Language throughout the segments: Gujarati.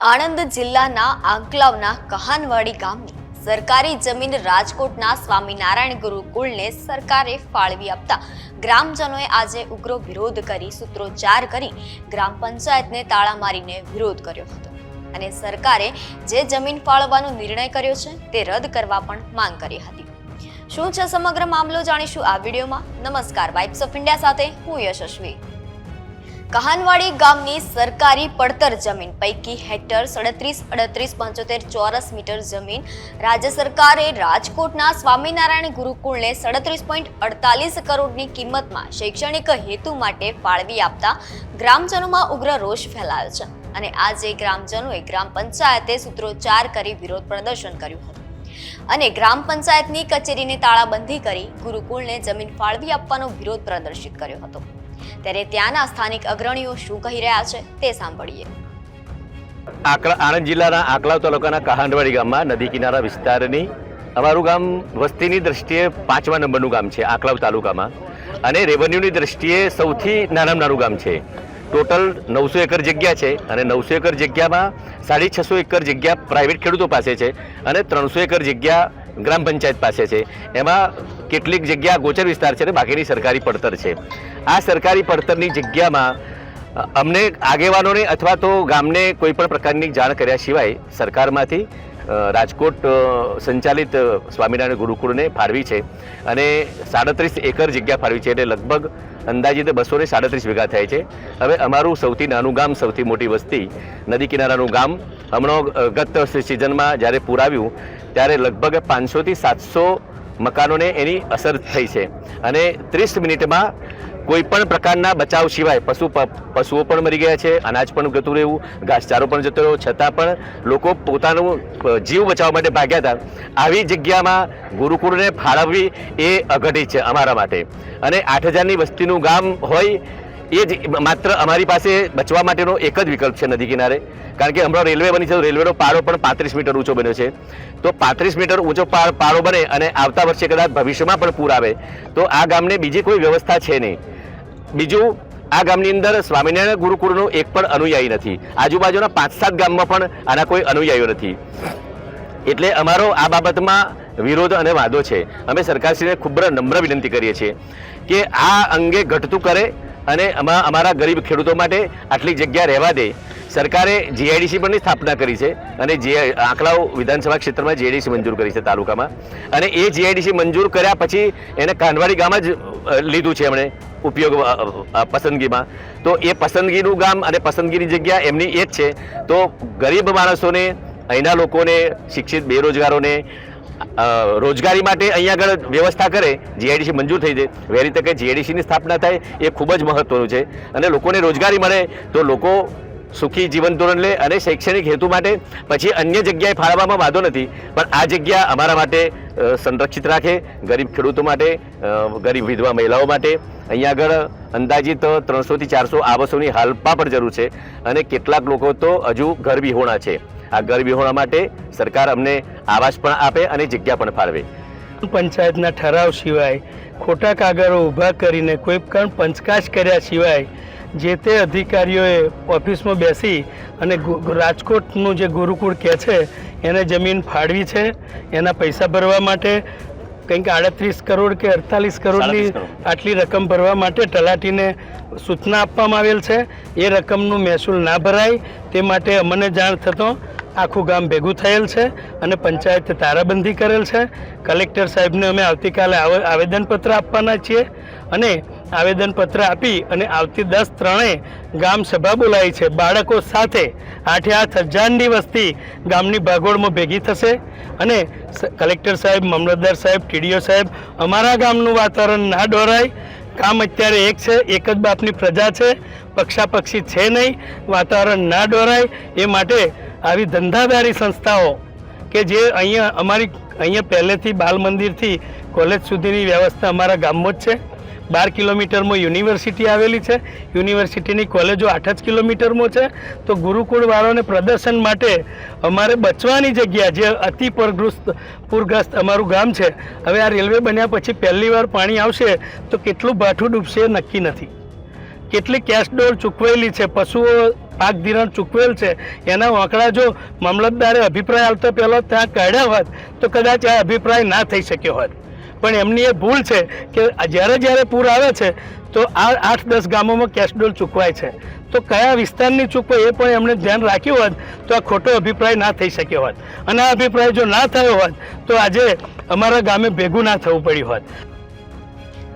આણંદ જિલ્લાના આંકલાવના કહાનવાડી ગામની સરકારી જમીન રાજકોટના સ્વામિનારાયણ ગુરુકુળને સરકારે ફાળવી આપતા ગ્રામજનોએ આજે ઉગ્ર વિરોધ કરી સૂત્રોચ્ચાર કરી ગ્રામ પંચાયતને તાળા મારીને વિરોધ કર્યો હતો. અને સરકારે જે જમીન ફાળવવાનો નિર્ણય કર્યો છે તે રદ કરવા પણ માંગ કરી હતી. શું છે સમગ્ર મામલો જાણીશું આ વિડીયોમાં. નમસ્કાર વાઇબ્સ ઓફ ઇન્ડિયા સાથે હું યશસ્વી. કહાનવાડી ગામની સરકારી પડતર જમીન પૈકી હેક્ટર સડત્રીસ અડત્રીસ પંચોતેર ચોરસ મીટર જમીન રાજ્ય સરકારે રાજકોટના સ્વામિનારાયણ ગુરુકુળને સડત્રીસ પોઈન્ટ અડતાલીસ કરોડની કિંમતમાં શૈક્ષણિક હેતુ માટે ફાળવી આપતા ગ્રામજનોમાં ઉગ્ર રોષ ફેલાયો છે. અને આજે ગ્રામજનોએ ગ્રામ પંચાયતે સૂત્રોચ્ચાર કરી વિરોધ પ્રદર્શન કર્યું હતું. અને ગ્રામ પંચાયતની કચેરીને તાળાબંધી કરી ગુરુકુળને જમીન ફાળવી આપવાનો વિરોધ પ્રદર્શિત કર્યો હતો. ત્યારે ત્યાંના સ્થાનિક અગ્રણીઓ શું કહી રહ્યા છે તે સાંભળીએ. આકલા, આણંદ જિલ્લાના આકલાવ તાલુકાના કહાંડવાડી ગામમાં નદી કિનારા વિસ્તારની અમારું ગામ વસ્તીની દ્રષ્ટિએ પાંચમા નંબરનું ગામ છે, આકલાવ તાલુકામાં. અને રેવન્યુની દ્રષ્ટિએ સૌથી નાનામાં નાનું ગામ છે. ટોટલ નવસો એકર જગ્યા છે અને નવસો એકર જગ્યામાં સાડી છસો એકર જગ્યા પ્રાઇવેટ ખેડૂતો પાસે છે અને ત્રણસો એકર જગ્યા ગ્રામ પંચાયત પાસે છે. એમાં કેટલીક જગ્યા ગોચર વિસ્તાર છે અને બાકીની સરકારી પડતર છે. આ સરકારી પડતરની જગ્યામાં અમને આગેવાનોને અથવા તો ગામને કોઈ પણ પ્રકારની જાણ કર્યા સિવાય સરકારમાંથી રાજકોટ સંચાલિત સ્વામિનારાયણ ગુરુકુળને ફાળવી છે અને સાડત્રીસ એકર જગ્યા ફાળવી છે એટલે લગભગ અંદાજિત બસો ને સાડત્રીસ વીઘા થાય છે. હવે અમારું સૌથી નાનું ગામ, સૌથી મોટી વસ્તી, નદી કિનારાનું ગામ, હમણાં ગત સિઝનમાં જ્યારે પૂર આવ્યું ત્યારે લગભગ પાંચસોથી સાતસો મકાનોને એની અસર થઈ છે. અને ત્રીસ મિનિટમાં કોઈ પણ પ્રકારના બચાવ સિવાય પશુ પશુઓ પણ મરી ગયા છે, અનાજ પણ જતું રહ્યું, ઘાસચારો પણ જતો રહ્યો, છતાં પણ લોકો પોતાનું જીવ બચાવવા માટે ભાગ્યા હતા. આવી જગ્યામાં ગુરુકુળને ફાળવવી એ અઘટિત છે અમારા માટે. અને આઠ હજારની વસ્તીનું ગામ હોય, એ જ માત્ર અમારી પાસે બચવા માટેનો એક જ વિકલ્પ છે નદી કિનારે. કારણ કે હમણાં રેલવે બની છે રેલવેનો પાળો પણ પાંત્રીસ મીટર ઊંચો બન્યો છે. તો પાંત્રીસ મીટર ઊંચો પાડો બને અને આવતા વર્ષે કદાચ ભવિષ્યમાં પણ પૂર આવે. તો આ ગામને બીજી કોઈ વ્યવસ્થા છે નહીં. બીજું, આ ગામની અંદર સ્વામિનારાયણ ગુરુકુળનો એક પણ અનુયાયી નથી. આજુબાજુના પાંચ સાત ગામમાં પણ આના કોઈ અનુયાયીઓ નથી. એટલે અમારો આ બાબતમાં વિરોધ અને વાદો છે. અમે સરકારશ્રીને ખૂબ નમ્ર વિનંતી કરીએ છીએ કે આ અંગે ઘટતું કરે અને અમા- અમારા ગરીબ ખેડૂતો માટે આટલી જગ્યા રહેવા દે. સરકારે જીઆઈડીસી પણની સ્થાપના કરી છે અને જે આંકલાઓ વિધાનસભા ક્ષેત્રમાં જીઆઈડીસી મંજૂર કરી છે તાલુકામાં. અને એ જીઆઈડીસી મંજૂર કર્યા પછી એને કાનવાડી ગામ જ લીધું છે એમણે. ઉપયોગ પસંદગીમાં. તો એ પસંદગીનું ગામ અને પસંદગીની જગ્યા એમની એ જ છે. તો ગરીબ માણસોને, અહીંના લોકોને, શિક્ષિત બેરોજગારોને રોજગારી માટે અહીંયા આગળ વ્યવસ્થા કરે જીઆઈડીસી મંજૂર થઈ જાય. વહેલી તકે જીઆઈડીસીની સ્થાપના થાય, એ ખૂબ જ મહત્વનું છે. અને લોકોને રોજગારી મળે, તો લોકો સુખી જીવન ધોરણ લે અને શૈક્ષણિક હેતુ માટે પછી અન્ય જગ્યાએ ફાળવવામાં વાંધો નથી. પણ આ જગ્યા અમારા માટે સંરક્ષિત રાખે ગરીબ ખેડૂતો માટે ગરીબ વિધવા મહિલાઓ માટે. અહીંયા આગળ અંદાજિત ત્રણસોથી ચારસો આવાસોની હાલમાં પણ જરૂર છે અને કેટલાક લોકો તો હજુ ઘર વિહોણા છે. આ ઘર વિહોણા માટે સરકાર અમને આવાસ પણ આપે અને જગ્યા પણ ફાળવે. પંચાયતના ઠરાવ સિવાય, ખોટા કાગળો ઊભા કરીને કોઈ પણ પંચકાશ કર્યા સિવાય, જે તે અધિકારીઓએ ઓફિસમાં બેસી અને રાજકોટનું જે ગુરુકુળ કહે છે એને જમીન ફાળવી છે એના પૈસા ભરવા માટે કંઈક આડત્રીસ કરોડ કે અડતાલીસ કરોડની આટલી રકમ ભરવા માટે તલાટીને સૂચના આપવામાં આવેલ છે. એ રકમનું મહેસૂલ ના ભરાય તે માટે અમને જાણ થતો આખું ગામ ભેગું થયેલ છે અને પંચાયતે તારાબંધી કરેલ છે. કલેક્ટર સાહેબને અમે આવતીકાલે આવે- આવેદનપત્ર આપવાના છીએ અને આવેદનપત્ર આપી અને આવતી દસ ત્રણે ગામ સભા બોલાવી છે. બાળકો સાથે આઠે આઠ હજારની વસ્તી ગામની ભાગોળમાં ભેગી થશે અને કલેક્ટર સાહેબ, મામલતદાર સાહેબ, ટીડીઓ સાહેબ, અમારા ગામનું વાતાવરણ ના દોરાય કામ અત્યારે એક છે, એક જ બાપની પ્રજા છે, પક્ષાપક્ષી છે નહીં, વાતાવરણ ના દોરાય એ માટે આવી ધંધાદારી સંસ્થાઓ કે જે અહીંયા અમારી, અહીંયા પહેલેથી બાલ મંદિરથી કોલેજ સુધીની વ્યવસ્થા અમારા ગામમાં જ છે. બાર કિલોમીટરમાં યુનિવર્સિટી આવેલી છે. યુનિવર્સિટીની કોલેજો આઠ જ કિલોમીટરમાં છે. તો ગુરુકુળવાળાને પ્રદર્શન માટે અમારે બચવાની જગ્યા જે અતિ પરગ્રસ્ત, પૂરગ્રસ્ત અમારું ગામ છે. હવે આ રેલવે બન્યા પછી પહેલી વાર પાણી આવશે તો કેટલું ભાઠું ડૂબશે નક્કી નથી. કેટલી કેશ ડોલ ચૂકવેલી છે, પશુઓ પાક ધિરાણ ચૂકવેલ છે, એના વાંકડા જો મામલતદારે અભિપ્રાય આવતા પહેલાં ત્યાં કાઢ્યા હોત તો કદાચ આ અભિપ્રાય ના થઈ શક્યો હોત. પણ એમની એ ભૂલ છે કે જ્યારે જ્યારે પૂર આવે છે, તો આ આઠ દસ ગામોમાં કેશડોલ ચૂકવાય છે. તો કયા વિસ્તારની ચૂકવાય એ પણ એમણે ધ્યાન રાખ્યું હોત, તો આ ખોટો અભિપ્રાય ના થઈ શક્યો હોત. અને આ અભિપ્રાય જો ના થયો હોત, તો આજે અમારા ગામે ભેગું ના થવું પડ્યું હોત.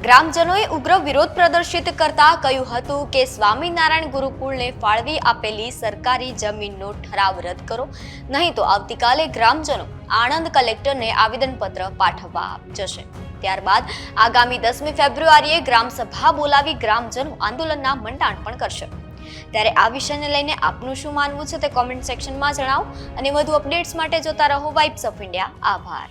ગ્રામજનોએ ઉગ્ર વિરોધ પ્રદર્શિત કરતા કહ્યું હતું કે સ્વામિનારાયણ ગુરુકુળને ફાળવી આપેલી સરકારી જમીનનો ઠરાવ રદ કરો. નહીં તો આવતીકાલે ગ્રામજનો આણંદ કલેક્ટરને આવેદનપત્ર પાઠવવા જશે. ત્યારબાદ આગામી દસમી ફેબ્રુઆરીએ ગ્રામસભા બોલાવી ગ્રામજનો આંદોલનના મંડાણ પણ કરશે. ત્યારે આ વિષયને લઈને આપનું શું માનવું છે તે કોમેન્ટ સેક્શનમાં જણાવો. અને વધુ અપડેટ્સ માટે જોતા રહો વાઇબ્સ ઓફ ઇન્ડિયા આભાર.